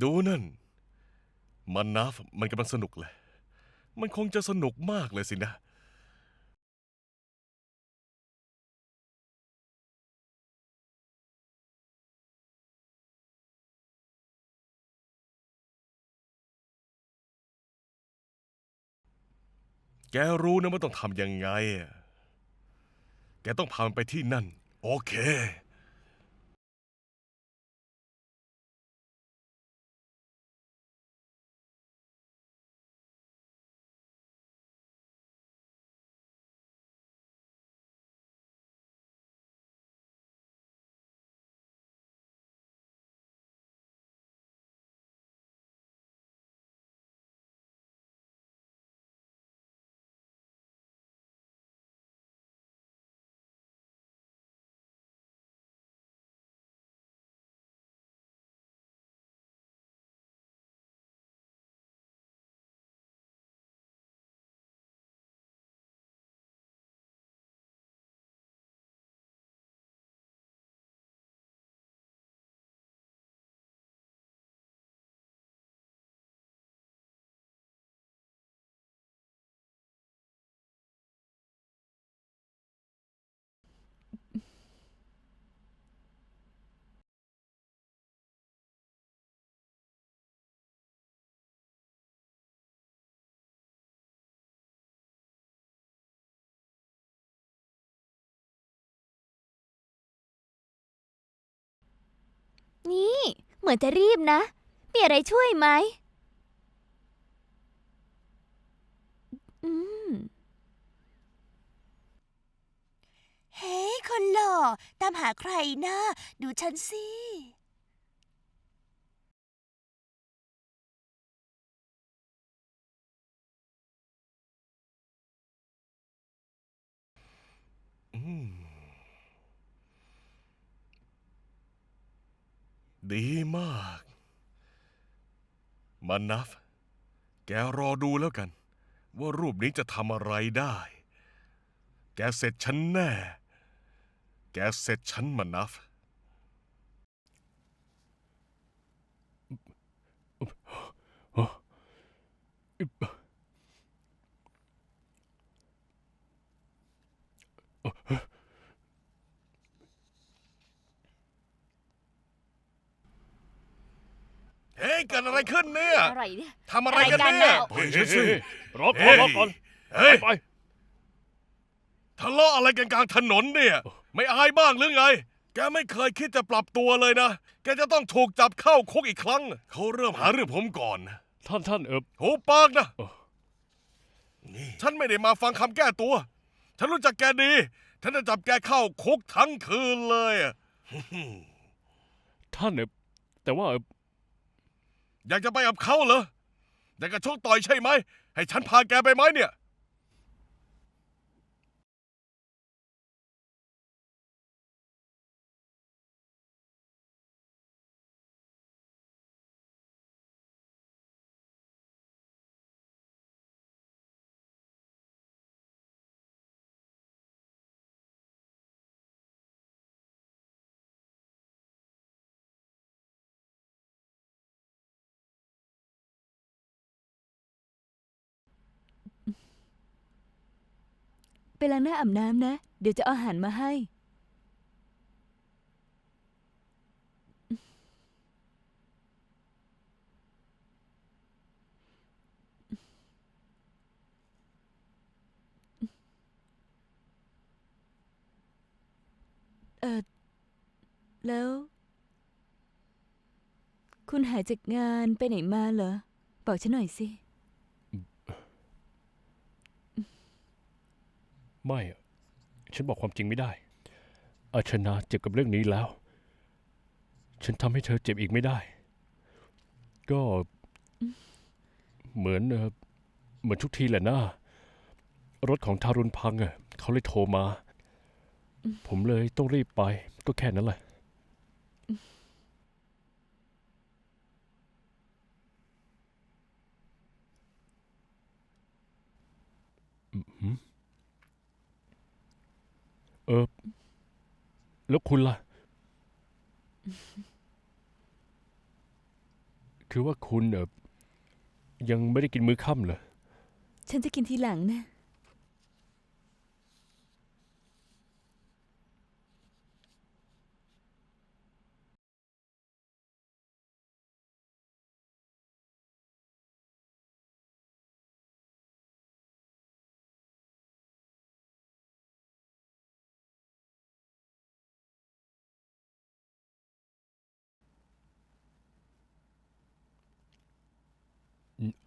ดูนั่น มันนาฟมันกำลังสนุกเลย มันคงจะสนุกมากเลยสินะ แกรู้นะว่าต้องทำยังไงอะแกต้องพามันไปที่นั่น โอเค นี่ เหมือนจะรีบนะ มีอะไรช่วยไหม อืม เฮ้ยคนหล่อ ตามหาใครนะดูฉันสิ อืม ดีมาก มันนัฟ แกรอดูแล้วกัน ว่ารูปนี้จะทำอะไรได้ แกเสร็จฉันแน่ แกเสร็จฉันมันนัฟ เฮ้ยเกิดอะไรขึ้นเนี่ยอะไรเนี่ย ทำอะไรกันเนี่ยอะไรกันน่ะเฮ้ยฉันสิรอก่อนรอก่อนเฮ้ย ไปทะเลาะอะไรกันกลางถนนเนี่ย ไม่อายบ้างหรือไง แกไม่เคยคิดจะปรับตัวเลยนะ แกจะต้องถูกจับเข้าคุกอีกครั้ง เขาเริ่มหาเรื่องผมก่อนนะท่านท่านเออหูปากนะเออนี่ฉันไม่ได้มาฟังคำแก้ตัว ฉันรู้จักแกดี ฉันจะจับแกเข้าคุกทั้งคืนเลยอะท่านเออแต่ว่าเอยากจะไปกับเขาเหรออยากจะชกต่อยใช่ไหม ให้ฉันพาแกไปไหมเนี่ย ไปล้างหน้าอาบน้ำนะ เดี๋ยวจะเอาอาหารมาให้ เออแล้ว คุณหายจากงานไปไหนมาเหรอ บอกฉันหน่อยสิ ไม่ ฉันบอกความจริงไม่ได้ อาชนาเจ็บกับเรื่องนี้แล้ว ฉันทำให้เธอเจ็บอีกไม่ได้ ก็เหมือนเออเหมือนทุกทีแหละนะรถของทารุณพังอะเขาเลยโทรมา ผมเลยต้องรีบไป ก็แค่นั้นแหละ อืมหืม เออ แล้วคุณล่ะ คือว่าคุณเออยังไม่ได้กินมื้อค่ำเหรอ ฉันจะกินทีหลังนะ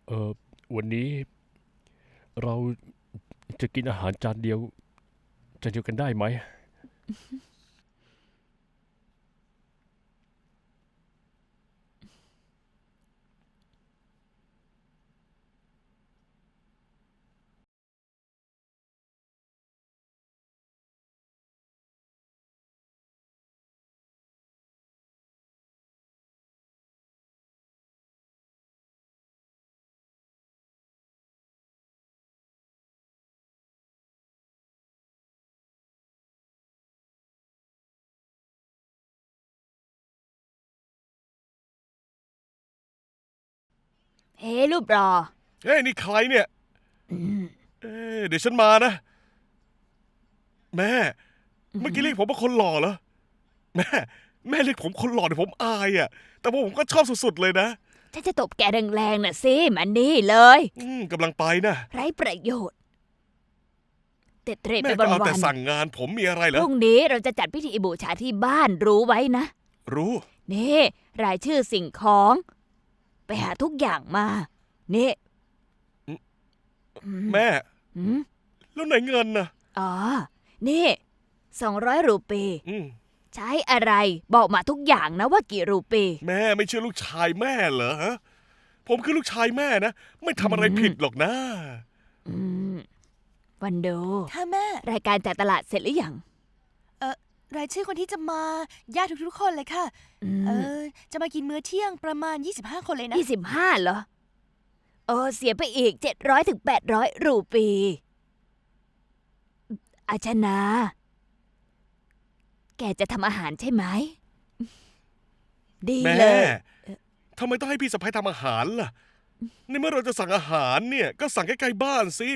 เออวันนี้เราจะกินอาหารจานเดียวจานเดียวกันได้ไหม เฮ้รูปรอเฮ้ยนี่ใครเนี่ยอืมเอ้ยเดี๋ยวฉันมานะ แม่ เมื่อกี้เรียกผมว่าคนหล่อเหรอ แม่ แม่เรียกผมคนหล่อเดี๋ยวผมอายอะ แต่ว่าผมก็ชอบสุดๆเลยนะฉันจะตบแกแรงๆน่ะสิมันนี่เลย อืมกำลังไปนะไร้ประโยชน์เตะเตร่ไปแม่วัก็เอาแต่นสั่งงานผมมีอะไรเหรๆพอรุ่งนี้เราจะจัดพิธีบูชาที่บ้านรู้ไว้นะ รู้ นี่ รายชื่อสิ่งของ ไปหาทุกอย่างมา นี่อืมแม่ อืมแล้วไหนเงินนะอ๋อ นี่สองร้อยรูปี อืมใช้อะไรบอกมาทุกอย่างนะว่ากี่รูปี แม่ไม่เชื่อลูกชายแม่เหรอฮะผมคือลูกชายแม่นะ ไม่ทำอะไรอืมผิดหรอกนะ อืม วันโด ค่ะแม่ รายการจากตลาดเสร็จหรือยัง รายชื่อคนที่จะมาญาติทุกๆคนเลยค่ะอืเอมอจะมากินมื้อเที่ยงประมาณ 25 คนเลยนะยี่สิบห้าเหรอโอ้เสียไปอีกเจ็ดร้อยถึงแปดร้อยรูปี อาชนา แกจะทำอาหารใช่ไหม ดีแม่เลย ทำไมต้องให้พี่สะพ้ยทำอาหารล่ะ ในเมื่อเราจะสั่งอาหารเนี่ย ก็สั่งใกล้ๆบ้านสิ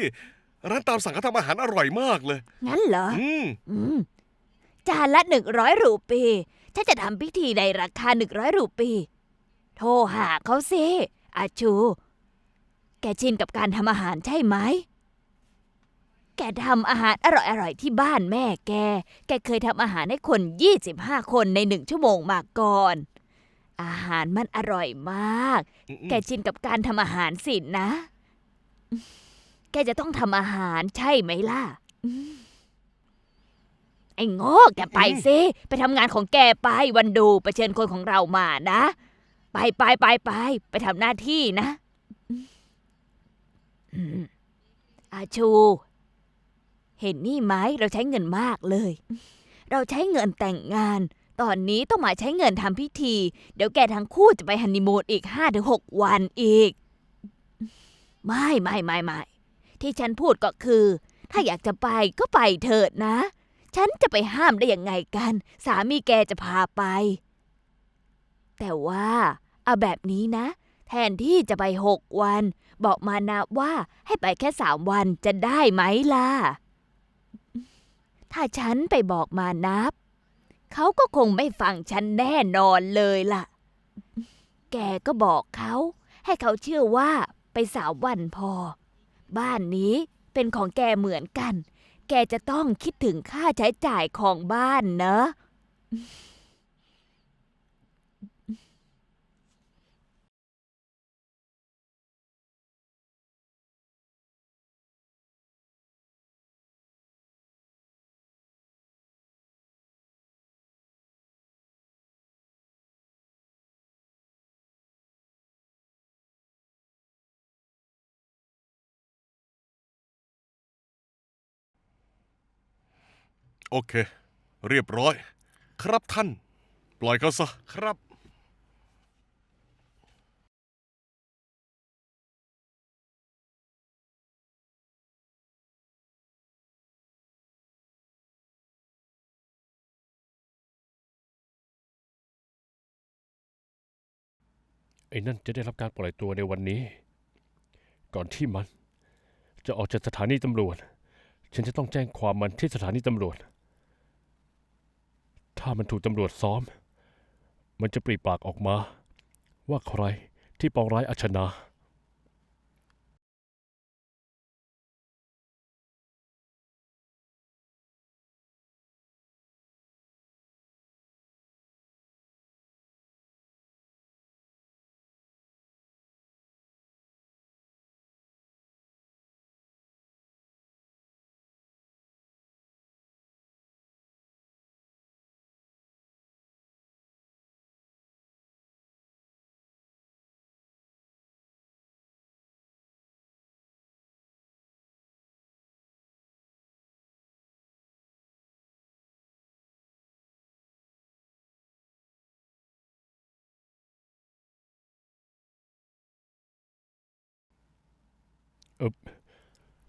ร้านตามสั่งเขาทำอาหารอร่อยมากเลย งั้นเหรอ อืม อืม จานละหนึ่งร้อยรูปีฉันจะทำพิธีในราคาหนึ่งร้อยรูปี โทรหาเขาสิอาชู แกชินกับการทำอาหารใช่ไหม แกทำอาหารอร่อยๆที่บ้านแม่แก แกเคยทำอาหารให้คน 25 คนในหนึ่งชั่วโมงมาก่อน อาหารมันอร่อยมากอืมแกชินกับการทำอาหารสินะ แกจะต้องทำอาหารใช่ไหมล่ะ ไอ้โง่แกไปสิ ไปทำงานของแกไปวันดูไปเชิญคนของเรามานะ ไปไปไปไปไปทำหน้าที่นะอืมอาชู เห็นนี่ไหมเราใช้เงินมากเลย เราใช้เงินแต่งงาน ตอนนี้ต้องมาใช้เงินทำพิธี เดี๋ยวแกทั้งคู่จะไปฮันนีมูนอีกห้าถึงหกวันอีก ไม่ไม่ไม่ไม่ที่ฉันพูดก็คือ ถ้าอยากจะไปก็ไปเถิดนะ ฉันจะไปห้ามได้ยังไงกัน สามีแกจะพาไป แต่ว่าเอาแบบนี้นะ แทนที่จะไปหกวัน บอกมานะว่าให้ไปแค่สามวันจะได้ไหมล่ะ ถ้าฉันไปบอกมานับ เขาก็คงไม่ฟังฉันแน่นอนเลยล่ะ แกก็บอกเขา ให้เขาเชื่อว่าไปสามวันพอ บ้านนี้เป็นของแกเหมือนกัน แกจะต้องคิดถึงค่าใช้จ่ายของบ้านเนอะ โอเค เรียบร้อย ครับท่าน ปล่อยเขาซะ ครับ ไอ้นั่นจะได้รับการปล่อยตัวในวันนี้ ก่อนที่มัน จะออกจากสถานีตำรวจ ฉันจะต้องแจ้งความมันที่สถานีตำรวจ ถ้ามันถูกตำรวจซ้อม มันจะปรีปากออกมา ว่าใครที่ปองร้ายอัชนา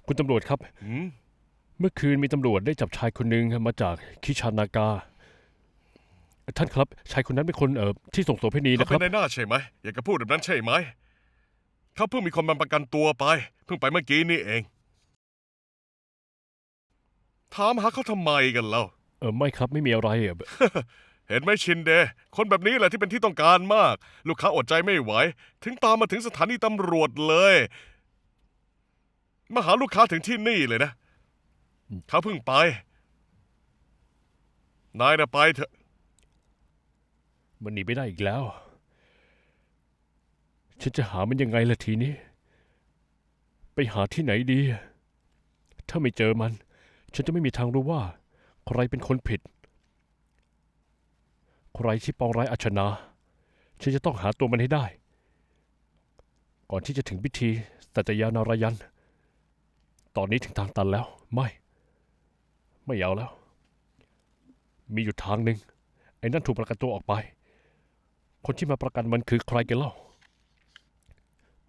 คุณตำรวจครับ หืมเมื่อคืนมีตำรวจได้จับชายคนหนึ่งมาจากคิชานากา ท่านครับ ชายคนนั้นเป็นคนเอ่อที่ส่งโสเภณีเขานะคเป็รับนในหน้าใช่ไหม อยากจะพูดแบบนั้นใช่ไหม เขาเพิ่งมีคนมาประกันตัวไป เพิ่งไปเมื่อกี้นี่เอง ถามหาเขาทำไมกันเล่า เออไม่ครับไม่มีอะไรอะเห็นไหมชินเด คนแบบนี้แหละที่เป็นที่ต้องการมาก ลูกค้าอดใจไม่ไหว ถึงตามมาถึงสถานีตำรวจเลย มาหาลูกค้าถึงที่นี่เลยนะเขาเพิ่งไป นายนะไปเถอะ มันหนีไปได้อีกแล้ว ฉันจะหามันยังไงล่ะทีนี้ ไปหาที่ไหนดี ถ้าไม่เจอมัน ฉันจะไม่มีทางรู้ว่า ใครเป็นคนผิด ใครที่ปองร้ายอัชนา ฉันจะต้องหาตัวมันให้ได้ ก่อนที่จะถึงพิธีสัตยานารยัน อนนี้ถึงทางตันแล้ว ไม่ ไม่เอาแล้ว มีอยู่ทางหนึ่งไอ้นั่นถูกประกันตัวออกไป คนที่มาประกันมันคือใครกันเล่า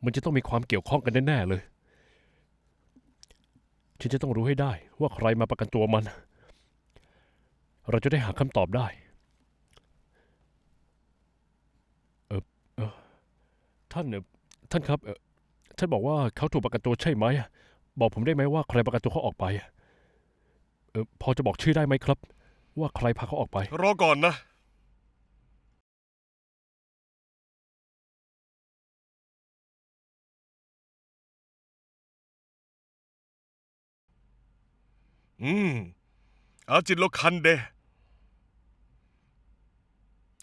มันจะต้องมีความเกี่ยวข้องกันแน่ๆเลยฉันจะต้องรู้ให้ได้ว่าใครมาประกันตัวมัน เราจะได้หาคำตอบได้ เออเออท่านเออท่านครับเออท่านบอกว่าเขาถูกประกันตัวใช่ไหม บอกผมได้ไหมว่าใครประกันตัวเขาออกไปเออพอจะบอกชื่อได้ไหมครับ ว่าใครพาเขาออกไป รอก่อนนะ อืม อาจิตโลคันเด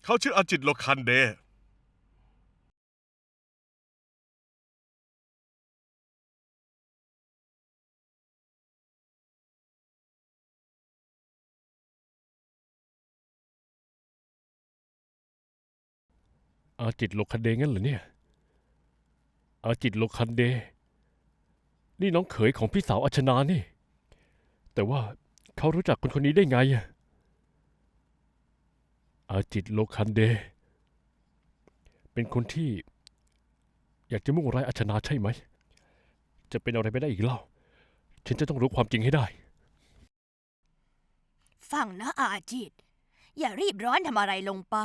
เขาชื่ออาจิตโลคันเด อาจิตโลคันเดงั้นเหรอเนี่ย อาจิตโลคันเด นี่น้องเขยของพี่สาวอัชนานี่ แต่ว่าเขารู้จักคนคนนี้ได้ไงอะอาจิตโลคันเด เป็นคนที่อยากจะมุ่งร้ายอัชนาใช่ไหม จะเป็นอะไรไปได้อีกเล่า ฉันจะต้องรู้ความจริงให้ได้ ฟังนะอาจิต อย่ารีบร้อนทำอะไรลงไป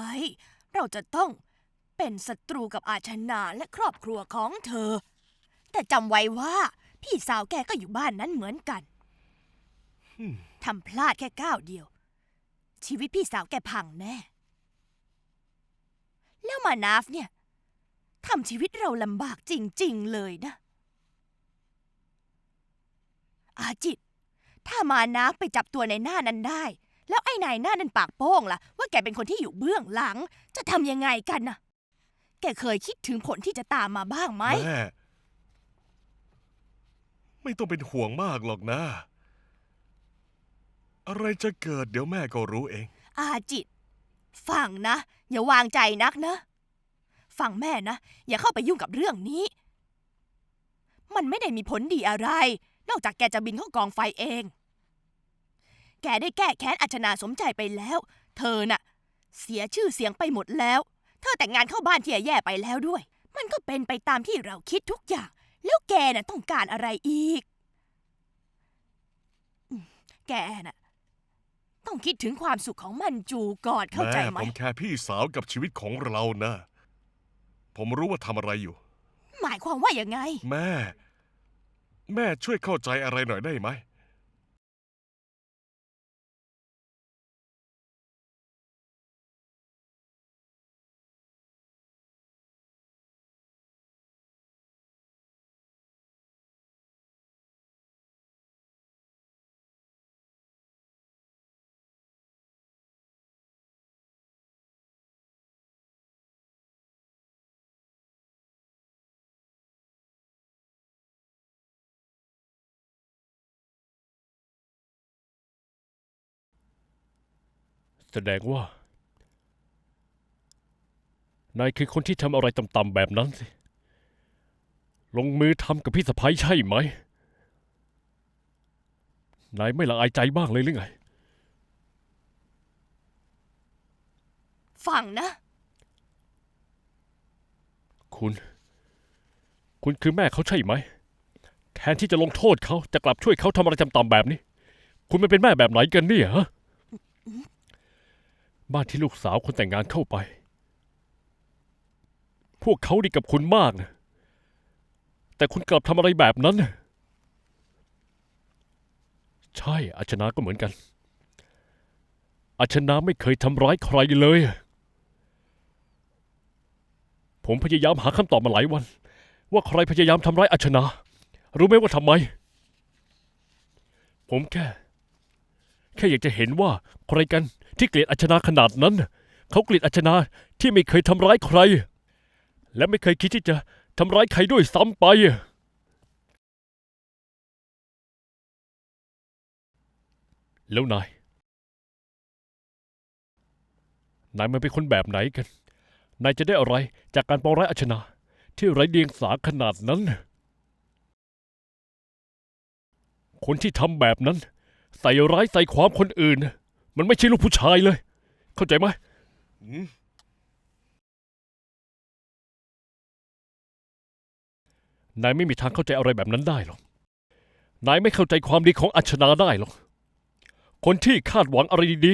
เราจะต้อง เป็นศัตรูกับอาชนาและครอบครัวของเธอ แต่จำไว้ว่า พี่สาวแกก็อยู่บ้านนั้นเหมือนกันทำพลาดแค่ก้าวเดียว ชีวิตพี่สาวแกพังแน่ แล้วมานาฟเนี่ยทำชีวิตเราลำบากจริง ๆ เลยนะ อาจิต ถ้ามานาฟไปจับตัวในหน้านั้นได้แล้วไอ้นายหน้านั้นปากโป้งล่ะ ว่าแกเป็นคนที่อยู่เบื้องหลัง จะทำยังไงกันน่ะ แกเคยคิดถึงผลที่จะตามมาบ้างไหม แม่ ไม่ต้องเป็นห่วงมากหรอกนะ อะไรจะเกิดเดี๋ยวแม่ก็รู้เอง อาจิต ฟังนะ อย่าวางใจนักนะ ฟังแม่นะ อย่าเข้าไปยุ่งกับเรื่องนี้ มันไม่ได้มีผลดีอะไร นอกจากแกจะบินเข้ากองไฟเอง แกได้แก้แค้นอัชนาสมใจไปแล้ว เธอน่ะ เสียชื่อเสียงไปหมดแล้ว เธอแต่งงานเข้าบ้านที่แย่ๆไปแล้วด้วย มันก็เป็นไปตามที่เราคิดทุกอย่าง แล้วแกน่ะต้องการอะไรอีกอืมแกน่ะ ต้องคิดถึงความสุขของมันจูก่อนเข้าใจไหมแม่ผมแค่พี่สาวกับชีวิตของเรานะ ผมรู้ว่าทำอะไรอยู่ หมายความว่ายังไง แม่ แม่ช่วยเข้าใจอะไรหน่อยได้ไหม แสดงว่า นายคือคนที่ทำอะไรต่ำๆแบบนั้นสิ ลงมือทำกับพี่สะพ้ยใช่ไหม นายไม่ละอายใจบ้างเลยหรือไง ฟังนะ คุณ คุณคือแม่เขาใช่ไหม แทนที่จะลงโทษเขาจะกลับช่วยเขาทำอะไรต่ำๆแบบนี้ คุณมันเป็นแม่แบบไหนกันเนี่ยฮะ บ้านที่ลูกสาวคนแต่งงานเข้าไป พวกเขาดีกับคุณมากนะ แต่คุณกลับทำอะไรแบบนั้นนะใช่ อาชนาก็เหมือนกัน อาชนาไม่เคยทำร้ายใครเลย ผมพยายามหาคำตอบมาหลายวัน ว่าใครพยายามทำร้ายอาชนา รู้ไหมว่าทำไม ผมแค่ แค่อยากจะเห็นว่าใครกัน ที่เกลียดอาชนาขนาดนั้น เขาเกลียดอาชนาที่ไม่เคยทำร้ายใคร และไม่เคยคิดที่จะทำร้ายใครด้วยซ้ำไป แล้วนาย นายมันเป็นคนแบบไหนกัน นายจะได้อะไรจากการปองร้ายอาชนาที่ไร้เดียงสาขนาดนั้น คนที่ทำแบบนั้น ใส่ร้ายใส่ความคนอื่น มันไม่ใช่ลูกผู้ชายเลย เข้าใจไหมอืมนายไม่มีทางเข้าใจอะไรแบบนั้นได้หรอก นายไม่เข้าใจความดีของอัชนาได้หรอก คนที่คาดหวังอะไรดี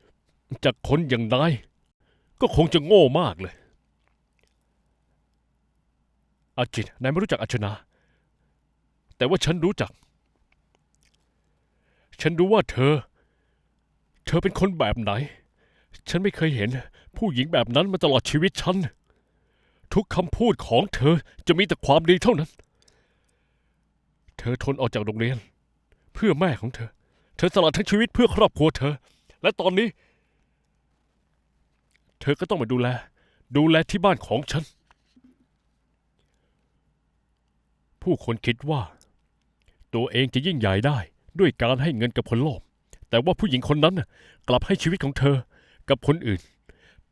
ๆ จากคนอย่างนาย ก็คงจะโง่มากเลย อาจิต นายไม่รู้จักอัชนา แต่ว่าฉันรู้จัก ฉันรู้ว่าเธอ เธอเป็นคนแบบไหน ฉันไม่เคยเห็นผู้หญิงแบบนั้นมาตลอดชีวิตฉัน ทุกคำพูดของเธอจะมีแต่ความดีเท่านั้น เธอทนออกจากโรงเรียน เพื่อแม่ของเธอ เธอสละทั้งชีวิตเพื่อครอบครัวเธอ และตอนนี้ เธอก็ต้องมาดูแล ดูแลที่บ้านของฉัน ผู้คนคิดว่า ตัวเองจะยิ่งใหญ่ได้ด้วยการให้เงินกับคนโลภ แต่ว่าผู้หญิงคนนั้นน่ะกลับให้ชีวิตของเธอกับคนอื่น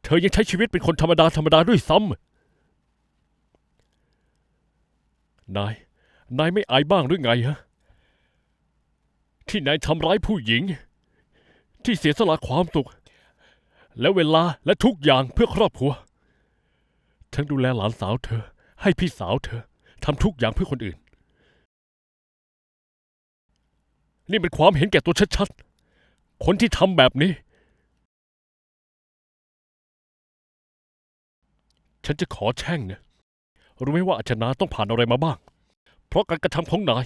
เธอยังใช้ชีวิตเป็นคนธรรมดาธรรมดาด้วยซ้ำนาย นายไม่อายบ้างหรือไงฮะ ที่นายทำร้ายผู้หญิง ที่เสียสละความสุข และเวลาและทุกอย่างเพื่อครอบครัว ทั้งดูแลหลานสาวเธอ ให้พี่สาวเธอทำทุกอย่างเพื่อคนอื่น นี่เป็นความเห็นแก่ตัวชัดๆ คนที่ทำแบบนี้ ฉันจะขอแช่งนะรู้ไหมว่าอาชนาต้องผ่านอะไรมาบ้าง เพราะการกระทำของนาย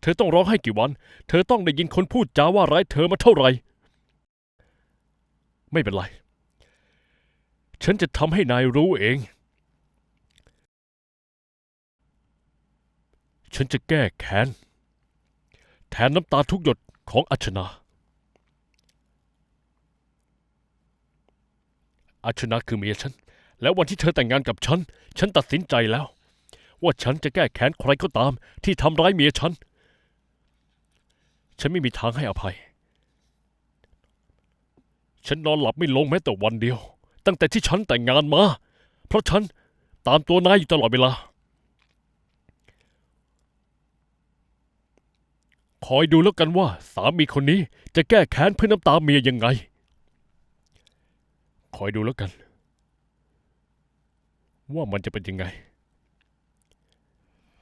เธอต้องร้องไห้กี่วัน เธอต้องได้ยินคนพูดจาว่าร้ายเธอมาเท่าไหร่ ไม่เป็นไร ฉันจะทำให้นายรู้เอง ฉันจะแก้แค้น แทนน้ำตาทุกหยดของอาชนา อาชนาคือเมียฉัน แล้ววันที่เธอแต่งงานกับฉัน ฉันตัดสินใจแล้ว ว่าฉันจะแก้แค้นใครก็ตาม ที่ทำร้ายเมียฉัน ฉันไม่มีทางให้อภัย ฉันนอนหลับไม่ลงแม้แต่วันเดียว ตั้งแต่ที่ฉันแต่งงานมา เพราะฉันตามตัวนายอยู่ตลอดเวลา คอยดูแล้วกันว่า สามีคนนี้จะแก้แค้นเพื่อน้ำตาเมียยังไง คอยดูแล้วกัน ว่ามันจะเป็นยังไง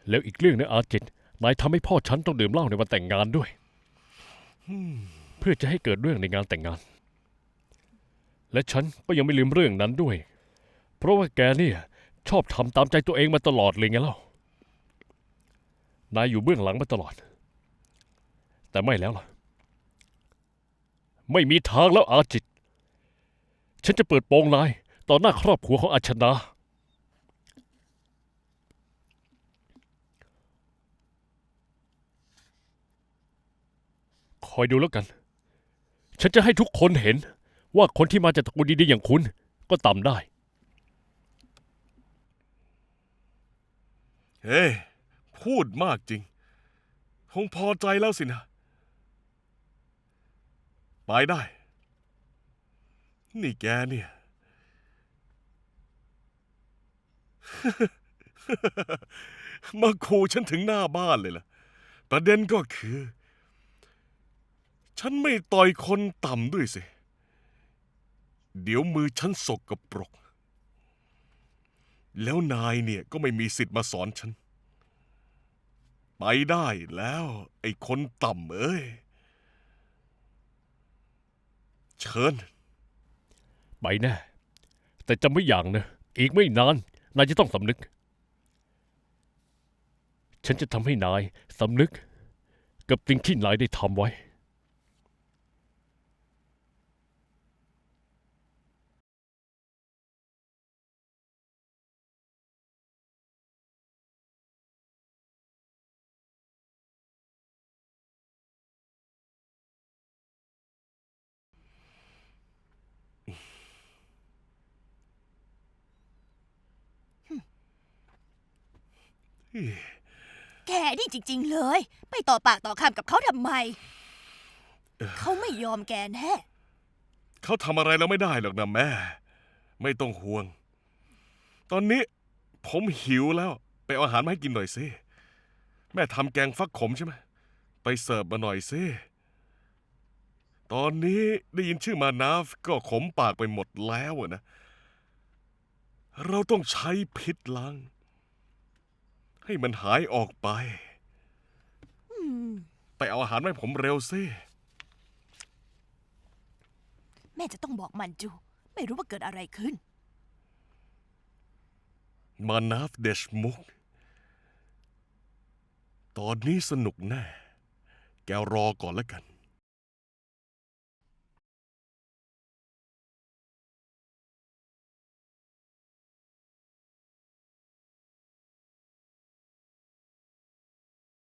แล้วอีกเรื่องนะอาจิต นายทำให้พ่อฉันต้องดื่มเหล้าในวันแต่งงานด้วย เพื่อจะให้เกิดเรื่องในงานแต่งงาน และฉันก็ยังไม่ลืมเรื่องนั้นด้วย เพราะว่าแกเนี่ยชอบทำตามใจตัวเองมาตลอดเลยไงเล่า นายอยู่เบื้องหลังมาตลอด แต่ไม่แล้วล่ะ ไม่มีทางแล้วอาจิต ฉันจะเปิดโปงนายต่อหน้าครอบครัวของอาชนา คอยดูแล้วกัน ฉันจะให้ทุกคนเห็นว่าคนที่มาจากตระกูลดีๆอย่างคุณก็ต่ำได้ เฮ้ยพูดมากจริง คงพอใจแล้วสินะ ไปได้ นี่แกเนี่ย มาขู่ฉันถึงหน้าบ้านเลยล่ะ ประเด็นก็คือ ฉันไม่ต่อยคนต่ำด้วยสิ เดี๋ยวมือฉันสกกระปรก แล้วนายเนี่ยก็ไม่มีสิทธิ์มาสอนฉัน ไปได้แล้ว ไอ้คนต่ำเอ้ย เชิญ ไปแน่ แต่จำไว้อย่างนะ อีกไม่นาน นายจะต้องสำนึก ฉันจะทำให้นายสำนึก กับสิ่งที่นายได้ทำไว้ แกนี่จริง ๆ เลย ไปต่อปากต่อคำกับเขาทำไม เขาไม่ยอมแกแน่เขาทำอะไรเราไม่ได้หรอกนะแม่ ไม่ต้องห่วง ตอนนี้ผมหิวแล้ว ไปเอาอาหารมาให้กินหน่อยสิ แม่ทำแกงฟักขมใช่ไหม ไปเสิร์ฟมาหน่อยสิตอนนี้ได้ยินชื่อมานาฟก็ขมปากไปหมดแล้วนะ เราต้องใช้พิษล้าง ให้มันหายออกไปอืมไปเอาอาหารมาให้ผมเร็วสิ แม่จะต้องบอกมันจู ไม่รู้ว่าเกิดอะไรขึ้น มานาฟเดชมุก ตอนนี้สนุกแน่ แกรอก่อนแล้วกัน